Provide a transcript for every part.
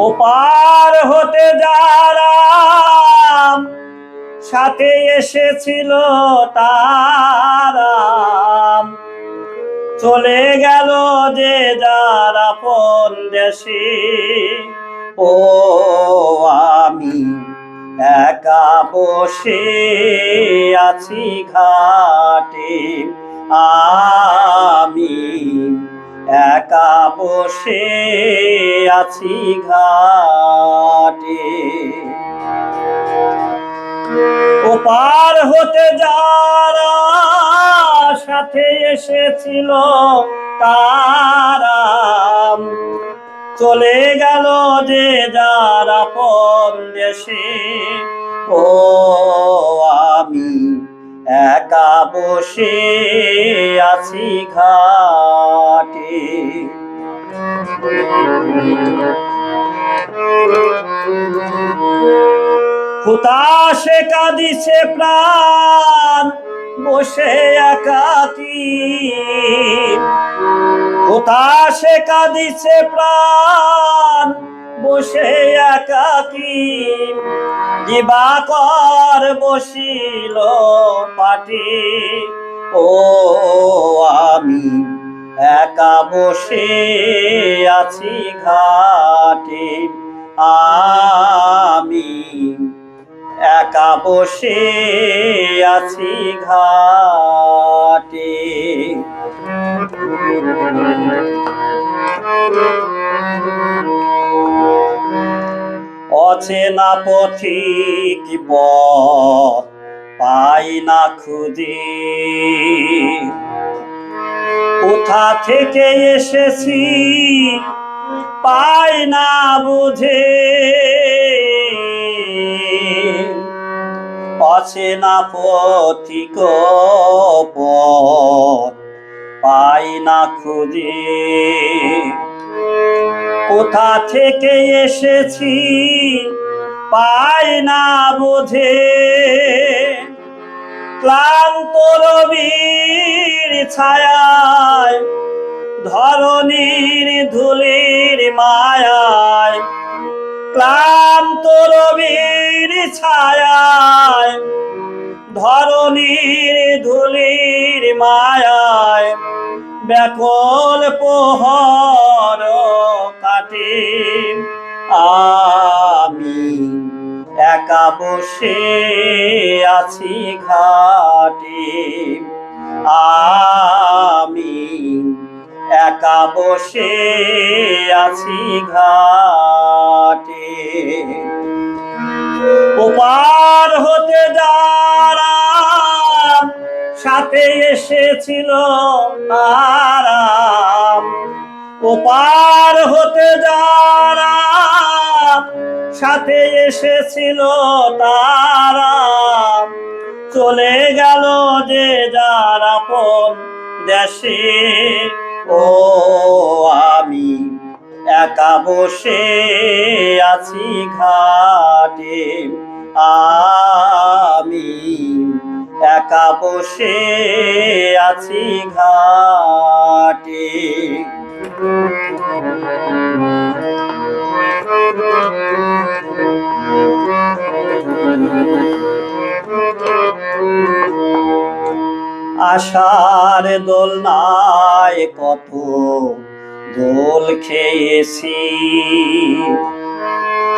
ওপার হতে যারা সাথে এসেছিল তারা, চলে গেল যে যারা পন ও আমি একা বসে আছি ঘাটে। আমি একা বসে আছি ঘাটে। ও পার হতে যারা সাথে এসেছিল তারা চলে গেল যে যারা পর দেশে। ও আমি একা বসে আছি ঘাটে। হুতাশে কাঁদিছে প্রাণ বসে একাকি। হুতাশে কাঁদিছে প্রাণ বসে একাকি। দিবাকর বসিল পাটি। ও আমি একা বসে আছি ঘাটে। আমি একা বসে আছি ঘাটে। অচেনা পথিক পথ পাই না খুদি কোথা থেকে এসেছি পাই না বুঝে। অচেনা পথিক পথ পাই না খুঁজে। কোথা থেকে এসেছি পাই না বোঝে। ক্লান্ত রবির ছায়ায় ধরনীর ধুলির মায়ায়। ক্লান্ত রবির ছায়ায় ধরনীর ধুলির মায়ায়। ব্যাকল পোহর একা বসে আছি ঘাটে। আমি একা বসে আছি ঘাটে। ওপার হতে যারা সাথে এসেছিল তারা। ওপার হতে যারা সাথে এসেছিল তারা। চলে গেল যে যারা পন দেশে। ও, আমি একা বসে আছি ঘাটে। আমি একা বসে আছি ঘাটে আশার দোলনায় কত, দোল খেয়েছি।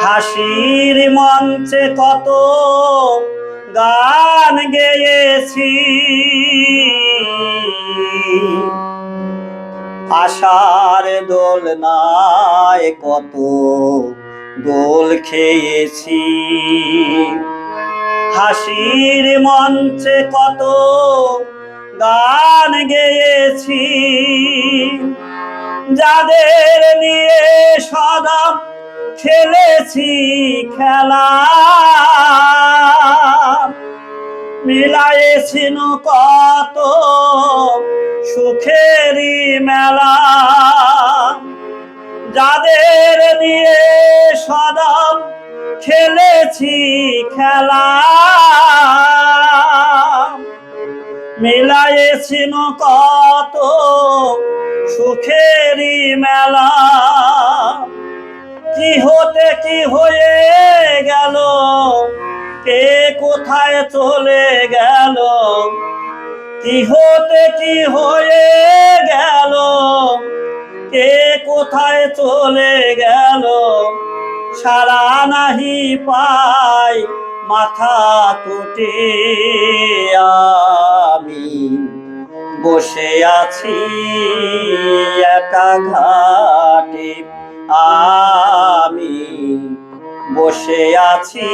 হাসির মঞ্চে কত গান গেয়েছি। আশার দোলনায় কত, দোল খেয়েছি। হাসির মঞ্চে কত গান গেয়েছি। যাদের নিয়ে সদা খেলেছি খেলা মিলাইছিল কত সুখেরই মেলা। যাদের নিয়ে সদা খেলেছি খেলা মিলাইছিল কত সুখেরই মেলা। কি হতে কি হয়ে গেল? কে কোথায় চলে গেল? কি হতে কি হয়ে গেল? কে কোথায় চলে গেল? সারা নাহি পাই মাথা তুটে আমি। বসে আছি একা ঘাটে আমি বসে আছি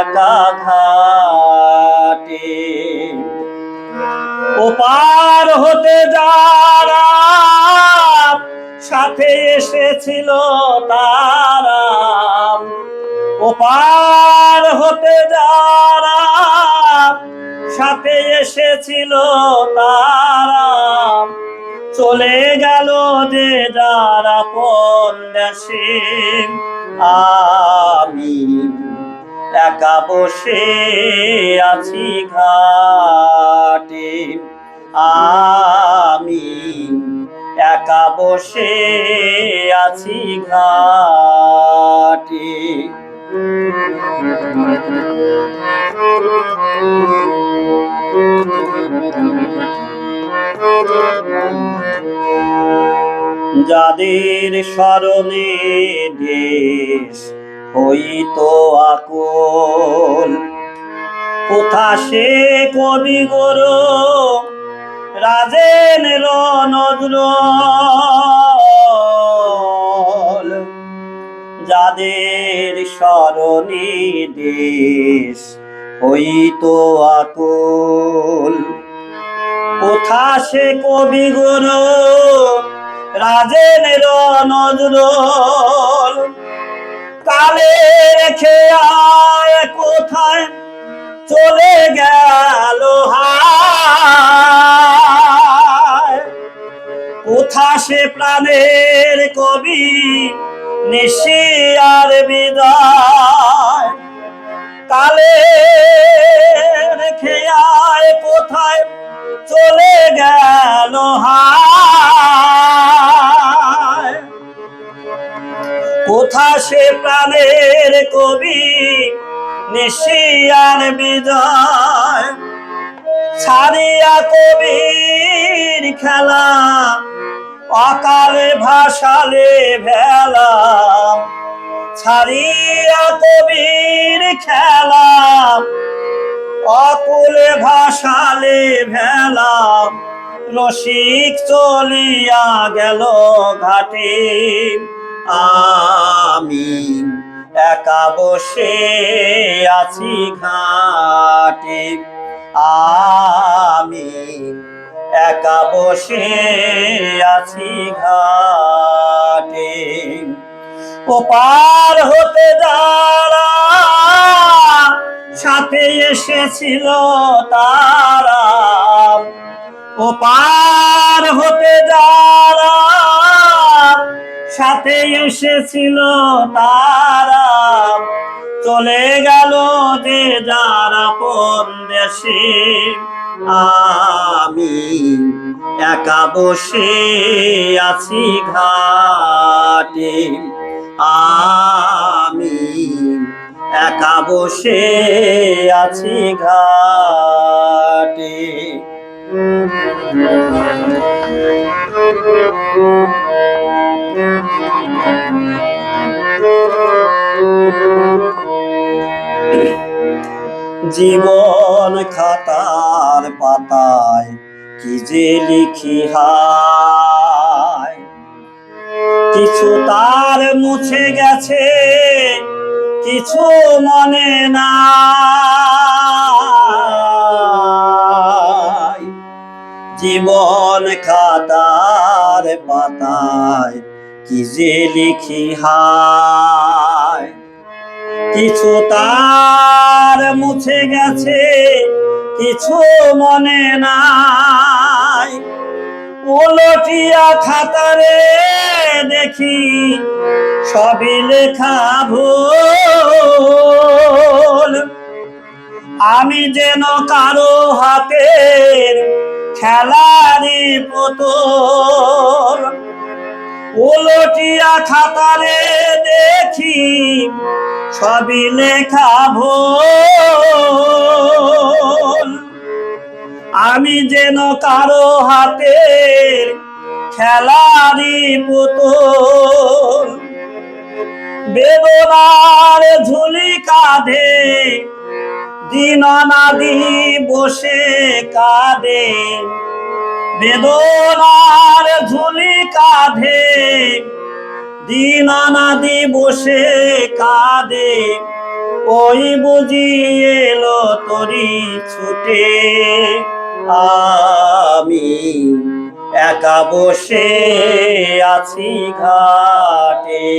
একা ঘাটে ওপার হতে যারা সাথে এসেছিল তারা। ওপার হতে যারা সাথে এসেছিল তারা। চলে গেল যে যারা দেশে আমি একা বসে আছি ঘাটে। আমি একা বসে আছি ঘাটে যাদের স্মরণে দেশ হইতো আকুল। কোথা সে কবি গরু? রাজেন নজরুল যাদের স্মরণে দেশ হইতো আকুল। কোথা সে কবি গুরু? রাজেনের নজরুল। কালে রেখে আয় কোথায়? চলে গেল কোথা সে প্রাণের কবি? নিশি আর বিদায়। কালে রেখে সে প্রাণের কবি নিশিয়ার বিজয়। ছাড়িয়া কবির খেলা, অকালে ভাসালে ভেলা। ছাড়িয়া কবির খেলা, অকুলে ভাসালে ভেলা। রসিক চলিয়া গেল ঘাটে। আমি একা বসে আছি ঘাটে। আমি একা বসে আছি ঘাটে। ওপার হতে যারা সাথে এসেছিল তারা। ওপার হতে যারা সাথে এসেছিল তারা চলে গেল যে যারা কোন দেশে। আমি একা বসে আছি ঘাটে। আমি একা বসে আছি ঘাটে। জীবন খাতার পাতায় কি যে লিখি হায়। কিছু তার মুছে গেছে, কিছু মনে না জীবন খাতার পাতায় কি যে লিখি হায়। কিছু তার মুছে গেছে, কিছু মনে নাই। উলটিয়া খাতারে দেখি সবই লেখা ভুল। আমি যেন কারও হাতের খেলারি পুতুল। উলটিয়া খাতারে দেখি, সবই লেখা ভুল। আমি যেন কারও হাতের খেলারি পুতুল। বেদনার ঝুলি কাঁধে দিন দিননাদি বসে কাঁদে। বেদনার ঝুলি কাঁধে দিননাদি বসে কাঁদে। ওই বুঝি এলো তরি ছুটে। আমি একা বসে আছি ঘাটে।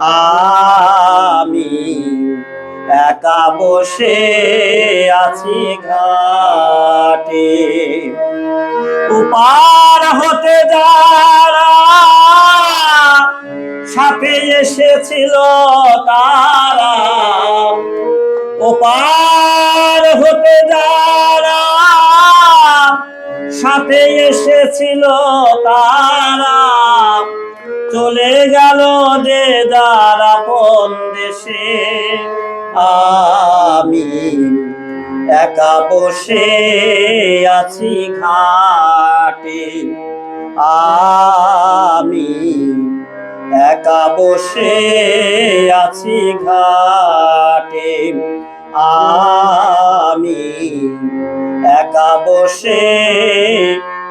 আমি একা বসে আছি ঘাটে। উপার হতে যারা সাথে এসেছিল তারা, ওপার হতে যারা সাথে এসেছিল তারা, চলে গেল যে যারা কোন দেশে। আমি একা বসে আছি ঘাটে। আমি একা বসে আছি ঘাটে। আমি একা বসে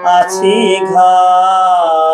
আছি ঘাটে।